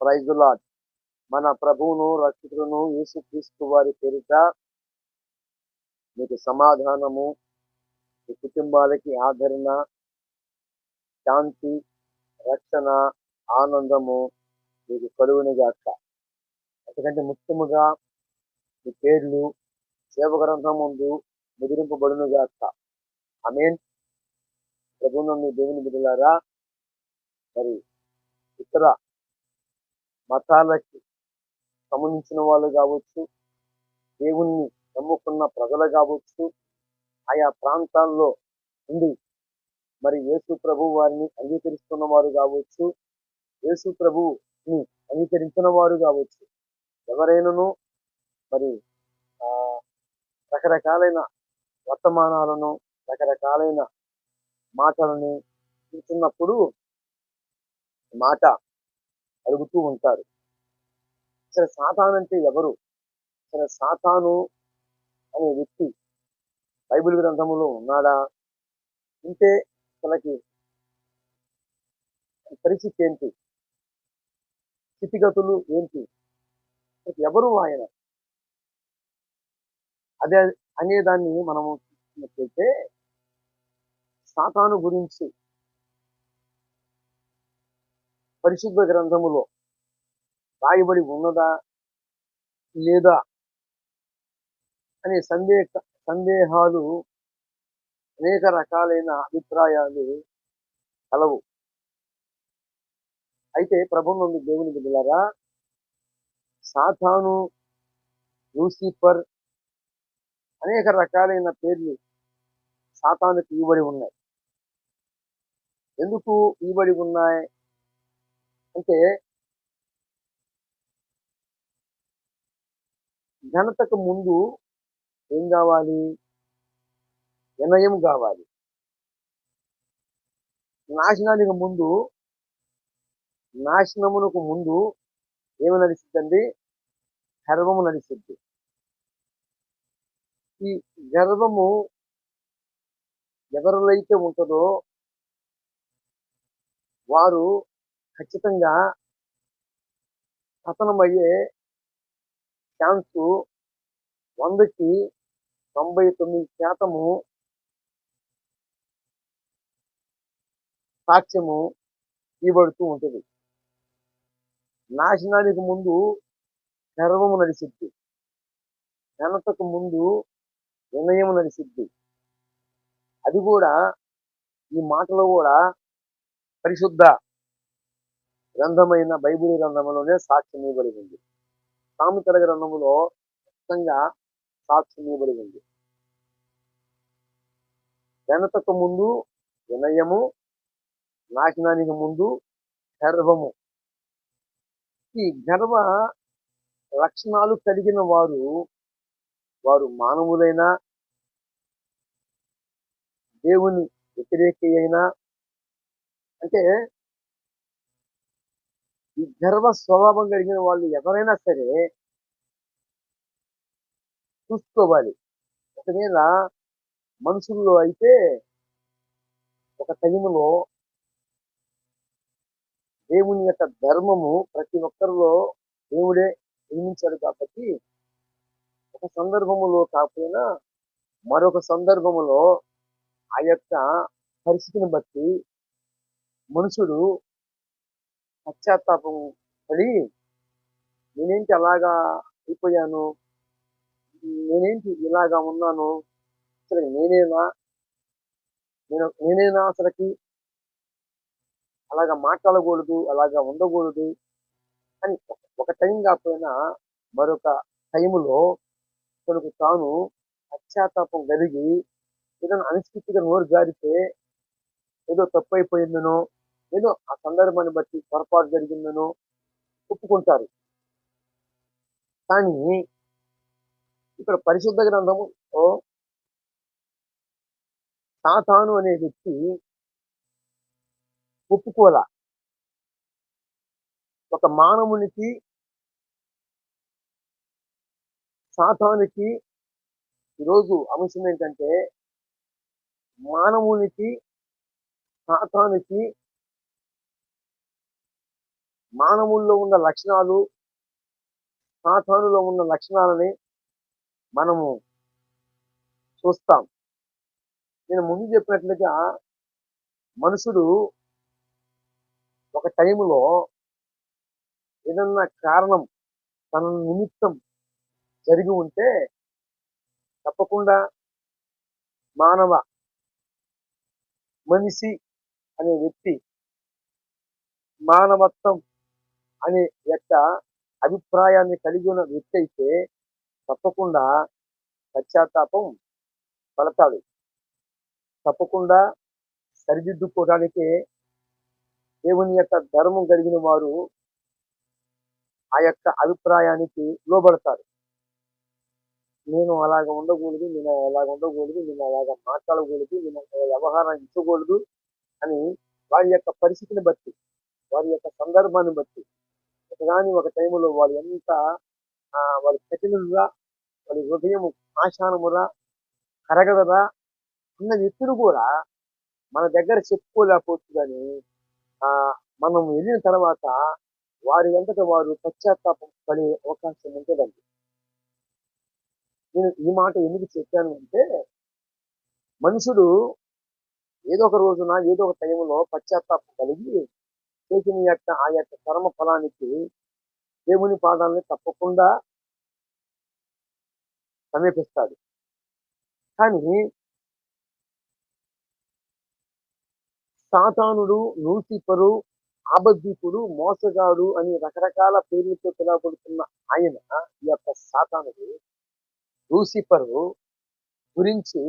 Praise lord మన ప్రభువును రక్షకులను యేసుక్రీస్తు వారి పేరిట మీకు సమాధానము మీ కుటుంబాలకి ఆదరణ శాంతి రక్షణ ఆనందము మీకు కలుగునిగాక ఎందుకంటే ముఖ్యముగా మీ పేర్లు సేవ గ్రంథం ముందు ముదిరింపబడునుగాక మీన్ ప్రభువును దేవుని బిడ్డలారా మరి ఇతర మతాలకి సంబంధించిన వాళ్ళు కావచ్చు దేవుణ్ణి నమ్ముకున్న ప్రజలు కావచ్చు ఆయా ప్రాంతాల్లో ఉండి మరి యేసు ప్రభు వారిని అంగీకరిస్తున్న వారు కావచ్చు యేసు ప్రభుని అంగీకరించిన వారు కావచ్చు ఎవరైనాను మరి రకరకాలైన వర్తమానాలను రకరకాలైన మాటలని చూస్తున్నప్పుడు మాట అడుగుతూ ఉంటారు. అసలు సాతాను అంటే ఎవరు? అసలు సాతాను అనే వ్యక్తి బైబిల్ గ్రంథంలో ఉన్నాడా? ఉంటే తనకి పరిస్థితి ఏంటి? స్థితిగతులు ఏంటి? ఎవరు ఆయన? అదే అనేదాన్ని మనము చూసినట్లయితే సాతాను గురించి పరిశుద్ధ గ్రంథములో రాయబడి ఉన్నదా లేదా అనే సందేహ సందేహాలు అనేక రకాలైన అభిప్రాయాలు కలవు. అయితే ప్రభు దేవుని బిడ్డలారా సాతాను లూసిఫర్ అనేక రకాలైన పేర్లు సాతానుకి ఇవ్వబడి ఉన్నాయి. ఎందుకు ఇవ్వబడి ఉన్నాయి? అంటే ఘనతకు ముందు ఏం కావాలి? వినయం కావాలి. నాశనానికి ముందు నాశనమునకు ముందు ఏమి నడిచిద్దండి గర్వము నడిచిద్ది ఈ గర్వము ఎవరిలో అయితే ఉంటుందో వారు ఖచ్చితంగా పతనమయ్యే ఛాన్సు వందకి తొంభై తొమ్మిది శాతము సాక్ష్యము ఇవ్వబడుతూ ఉంటుంది. నాశనానికి ముందు గర్వము నడిసిద్ది. ఘనతకు ముందు వినయము నడిసిద్ది. అది కూడా ఈ మాటలో కూడా పరిశుద్ధ గ్రంథమైన బైబిల్ గ్రంథంలోనే సాక్ష్యం ఇవ్వబడి ఉంది. సామెతల గ్రంథంలో ఖచ్చితంగా సాక్ష్యం ఇవ్వబడి ఉంది. ఘనతకు ముందు వినయము నాశనానికి ముందు గర్వము. ఈ గర్వ లక్షణాలు కలిగిన వారు వారు మానవులైనా దేవుని వ్యతిరేకి అయినా అంటే ఈ గర్వ స్వభావం కలిగిన వాళ్ళు ఎవరైనా సరే చూసుకోవాలి. ఒకవేళ మనుషుల్లో అయితే ఒక టైంలో దేవుని యొక్క ధర్మము ప్రతి ఒక్కరిలో దేవుడే నిర్మించాడు కాబట్టి ఒక సందర్భములో కాకపోయినా మరొక సందర్భములో ఆ యొక్క పరిస్థితిని బట్టి మనుషుడు పశ్చాత్తాపం పడి నేనేంటి అలాగా అయిపోయాను? నేనేంటి ఇలాగా ఉన్నాను? అసలు నేనేనా? నేను నేనేనా అసలుకి? అలాగా మాట్లాడకూడదు అలాగా ఉండకూడదు అని ఒక- టైం కాకపోయినా మరొక టైంలో తనకు తాను పశ్చాత్తాపం కలిగి ఏదైనా అనిశ్చితిగా నోరు జారితే ఏదో తప్పు అయిపోయిందనో ఏదో ఆ సందర్భాన్ని బట్టి పొరపాటు జరిగిందనో ఒప్పుకుంటారు. కానీ ఇక్కడ పరిశుద్ధ గ్రంథము సాతాను అనే వ్యక్తి ఒప్పుకోల. ఒక మానవునికి సాతానికి ఈరోజు అంశం ఏంటంటే మానవునికి సాతానికి మానవుల్లో ఉన్న లక్షణాలు సాతానులో ఉన్న లక్షణాలని మనము చూస్తాం. నేను ముందు చెప్పినట్లుగా మనుషుడు ఒక టైంలో ఏదన్నా కారణం తన నిమిత్తం జరిగి ఉంటే తప్పకుండా మానవ మనిషి అనే వ్యక్తి మానవత్వం అనే యొక్క అభిప్రాయాన్ని కలిగి ఉన్న వ్యక్తి అయితే తప్పకుండా పశ్చాత్తాపం పడతాడు తప్పకుండా సరిదిద్దుకోవడానికి దేవుని యొక్క ధర్మం కలిగిన వారు ఆ యొక్క అభిప్రాయానికి లోబడతారు. నేను అలాగ ఉండకూడదు నేను అలాగ ఉండకూడదు నేను అలాగ మాట్లాడకూడదు నేను వ్యవహారం ఇచ్చకూడదు అని వారి యొక్క పరిస్థితిని బట్టి వారి యొక్క సందర్భాన్ని బట్టి కానీ ఒక టైంలో వాళ్ళు ఎంత వాళ్ళ వాళ్ళు వాళ్ళ హృదయం ఆశానమురా కరగదరా అన్న వ్యక్తులు కూడా మన దగ్గర చెప్పుకోలేకపోవచ్చు కానీ ఆ మనం వెళ్ళిన తర్వాత వారి అంతటా వారు పశ్చాత్తాపం పడే అవకాశం ఉంటుందండి నేను ఈ మాట ఎందుకు చెప్పాను అంటే మనుషుడు ఏదో ఒక రోజున ఏదో ఒక టైంలో పశ్చాత్తాపం కలిగి చేసిన యొక్క ఆ యొక్క కర్మ ఫలానికి దేవుని పాదాలని తప్పకుండా సమీపిస్తాడు. కానీ సాతానుడు నూసిపరు ఆబద్ధికుడు మోసగాడు అని రకరకాల పేర్లతో పిలువబడుతున్న ఆయన ఈ యొక్క సాతానుడు లూసిఫరు గురించి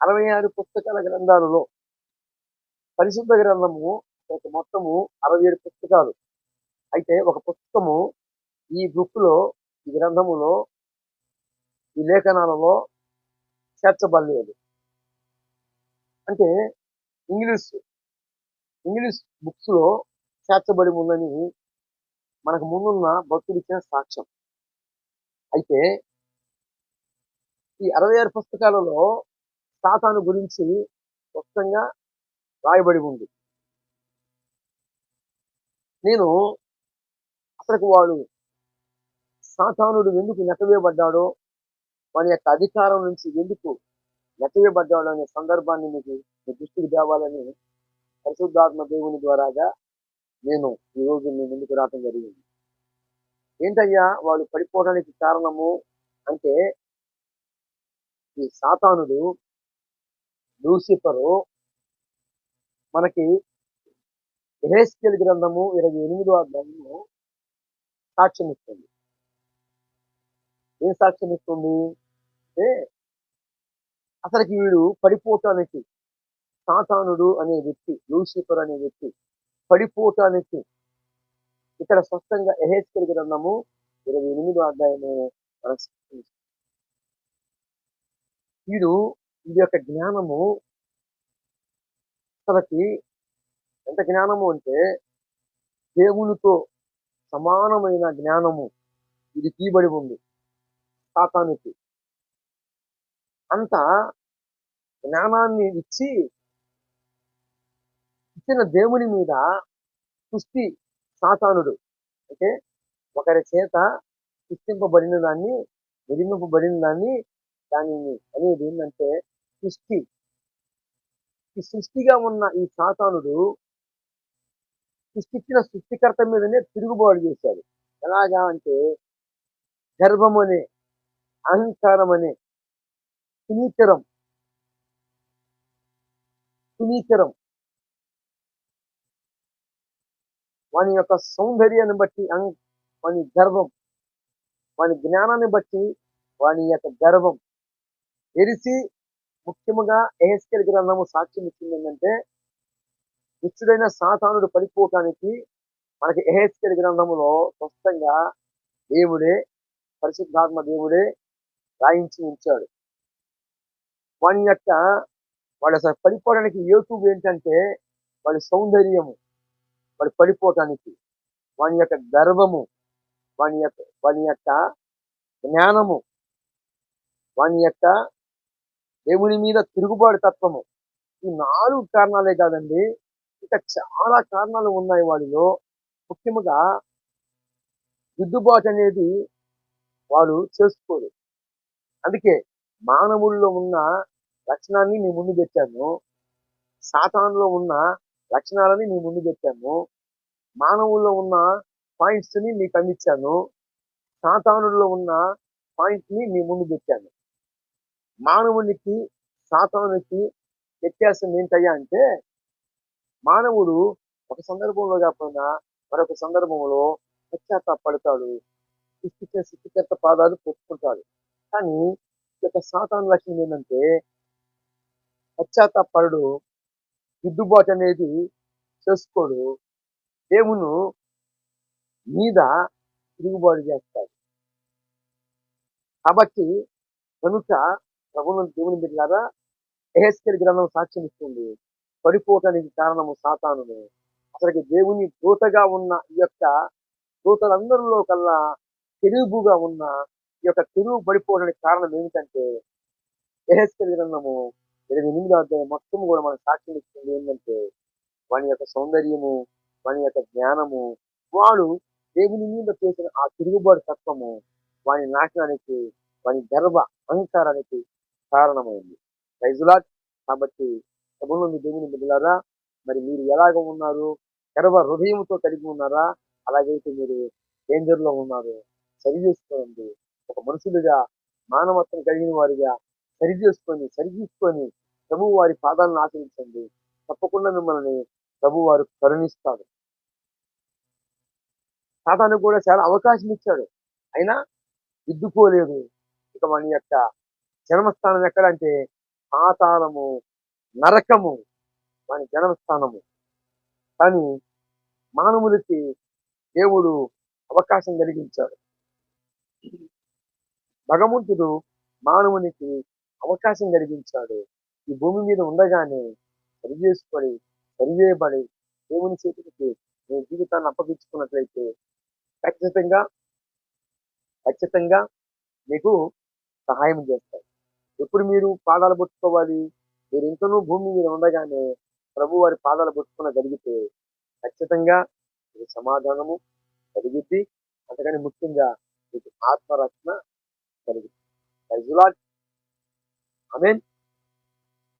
అరవై ఆరు పుస్తకాల గ్రంథాలలో పరిశుద్ధ గ్రంథము మొత్తము అరవై ఏడు పుస్తకాలు. అయితే ఒక పుస్తకము ఈ బుక్లో ఈ గ్రంథములో ఈ లేఖనాలలో చేర్చబడలేదు. అంటే ఇంగ్లీష్ ఇంగ్లీష్ బుక్స్లో చేర్చబడి ఉందని మనకు ముందున్న భక్తులు ఇచ్చిన సాక్ష్యం. అయితే ఈ అరవై ఆరు పుస్తకాలలో సాతాను గురించి స్పష్టంగా రాయబడి ఉంది. నేను అసలు వాడు సాతానుడు ఎందుకు నెట్టవేయబడ్డాడో వాని యొక్క అధికారం నుంచి ఎందుకు నెట్టవేయబడ్డాడో అనే సందర్భాన్ని మీకు మీ దృష్టికి తేవాలని పరిశుద్ధాత్మ దేవుని ద్వారాగా నేను ఈ మీ ముందుకు రావటం జరిగింది. ఏంటయ్యా వాళ్ళు పడిపోవడానికి కారణము అంటే ఈ సాతానుడు లూసిఫరు మనకి ఎహెస్కేల్ గ్రంథము ఇరవై ఎనిమిదో అధ్యాయము సాక్ష్యం ఇస్తుంది. ఏం సాక్ష్యం ఇస్తుంది? అంటే అసలుకి వీడు పడిపోవటానికి సాతానుడు అనే వ్యక్తి లూసిఫర్ అనే వ్యక్తి పడిపోవటానికి ఇక్కడ స్పష్టంగా ఎహెచ్కల్ గ్రంథము ఇరవై ఎనిమిదో అధ్యాయము వీడు వీడి యొక్క జ్ఞానము అసలుకి ఎంత జ్ఞానము అంటే దేవునితో సమానమైన జ్ఞానము. ఇది తీయబడి ఉంది. సాతానికి. అంత జ్ఞానాన్ని ఇచ్చి ఇచ్చిన దేవుని మీద సృష్టి సాతానుడు. అంటే ఒకరి చేత సృష్టింపబడిన దాన్ని నిర్మింపబడిన దాన్ని దానిని అనేది ఏంటంటే సృష్టి. ఈ సృష్టిగా ఉన్న ఈ సాతానుడు సృష్టించిన సృష్టికర్త మీదనే తిరుగుబాటు చేశాడు. ఎలాగా అంటే గర్వం అనే అహంకారం అనే సునీకరం సునీచరం వాని యొక్క సౌందర్యాన్ని బట్టి అహం- వాని గర్వం వాని జ్ఞానాన్ని బట్టి వాని యొక్క గర్వం ఎరిసి ముఖ్యముగా ఎహెస్కెల్ గ్రంథము సాక్ష్యం ఇచ్చింది ఏంటంటే దుష్టుడైన సాతానుడు పడిపోవటానికి మనకి ఎహెస్కెల్ గ్రంథములో స్పష్టంగా దేవుడే పరిశుద్ధాత్మ దేవుడే రాయించి ఉంచాడు. వాని యొక్క వాడు అసలు పడిపోవడానికి యూట్యూబ్ ఏంటంటే వాడి సౌందర్యము వాడు పడిపోవటానికి వాని యొక్క గర్వము వాని యొక్క వాని యొక్క జ్ఞానము వాని యొక్క దేవుని మీద తిరుగుబాటు తత్వము ఈ నాలుగు కారణాలే కాదండి. ఇంకా చాలా కారణాలు ఉన్నాయి వాడిలో. ముఖ్యముగా దిద్దుబాటు అనేది వాడు చేసుకోరు అందుకే మానవుల్లో ఉన్న లక్షణాన్ని మీ ముందు పెట్టాను. సాతానులో ఉన్న లక్షణాలని మీ ముందు పెట్టాను. మానవుల్లో ఉన్న పాయింట్స్ని మీకు అందించాను. సాతానుల్లో ఉన్న పాయింట్ని మీ ముందు పెట్టాను. మానవునికి సాతానుకి వ్యత్యాసం ఏంటయ్యా అంటే మానవుడు ఒక సందర్భంలో కాకుండా మరొక సందర్భంలో పశ్చాత్తాపడతాడు సృష్టించిన సృష్టికర్త పాదాలు పొట్టుకుంటాడు కానీ ఈ యొక్క సాతాను లక్షణం ఏంటంటే పశ్చాత్తాపడు దిద్దుబాటు అనేది చేసుకోడు. దేవును మీద తిరుగుబాటు చేస్తాడు. కాబట్టి కనుక ప్రభుత్వం దేవుని బిడ్డారా ఎహెస్కెల్ గ్రంథం సాక్ష్యం ఇస్తుంది. పడిపోవటానికి కారణము సాతానునే అసలుకి దేవుని దూతగా ఉన్న ఈ యొక్క దూతలందరిలో కల్లా తెలుగుగా ఉన్న ఈ యొక్క తెలుగు పడిపోవడానికి కారణం ఏమిటంటే ఎహెస్కెల్ గ్రంథము ఇరవై ఎనిమిదో అధ్యాయం మొత్తం కూడా మనకు సాక్ష్యం ఇస్తుంది ఏంటంటే వాని యొక్క సౌందర్యము వాని యొక్క జ్ఞానము వాడు దేవుని మీద చేసిన ఆ తిరుగుబాటు తత్వము వాని నాశనానికి వాని గర్వ అహంకారానికి కారణమైంది. రైజులాట్ కాబట్టి సభలో మీ దేవుని బిడ్డలారా? మరి మీరు ఎలాగ ఉన్నారు? గర్వ హృదయంతో కలిగి ఉన్నారా? అలాగైతే మీరు డేంజర్లో ఉన్నారు. సరి చేసుకోండి. ఒక మనుషులుగా మానవత్వం కలిగిన వారిగా సరి చేసుకొని సరి చూసుకొని ప్రభు వారి పాదాలను ఆచరించండి. తప్పకుండా మిమ్మల్ని ప్రభు వారు కరుణిస్తాడు సాతాను కూడా చాలా అవకాశం ఇచ్చాడు. అయినా దిద్దుకోలేదు ఇక మన యొక్క జన్మస్థానం ఎక్కడంటే పాతాళము నరకము వాని జన్మస్థానము. కానీ మానవులకి దేవుడు అవకాశం కలిగించాడు. భగవంతుడు మానవునికి అవకాశం కలిగించాడు. ఈ భూమి మీద ఉండగానే సరి చేసుకొని సరిచేయబడి దేవుని చేతికి నీ జీవితాన్ని అప్పగించుకున్నట్లయితే ఖచ్చితంగా ఖచ్చితంగా మీకు సహాయం చేస్తాయి ఎప్పుడు మీరు పాదాలు పట్టుకోవాలి? మీరు ఇంకనూ భూమి మీద ఉండగానే ప్రభు వారి పాదాలు పట్టుకునగలిగితే ఖచ్చితంగా మీకు సమాధానము కలిగిద్ది. అంతకని ముఖ్యంగా మీకు ఆత్మరక్షణ కలిగింది ఆమెన్.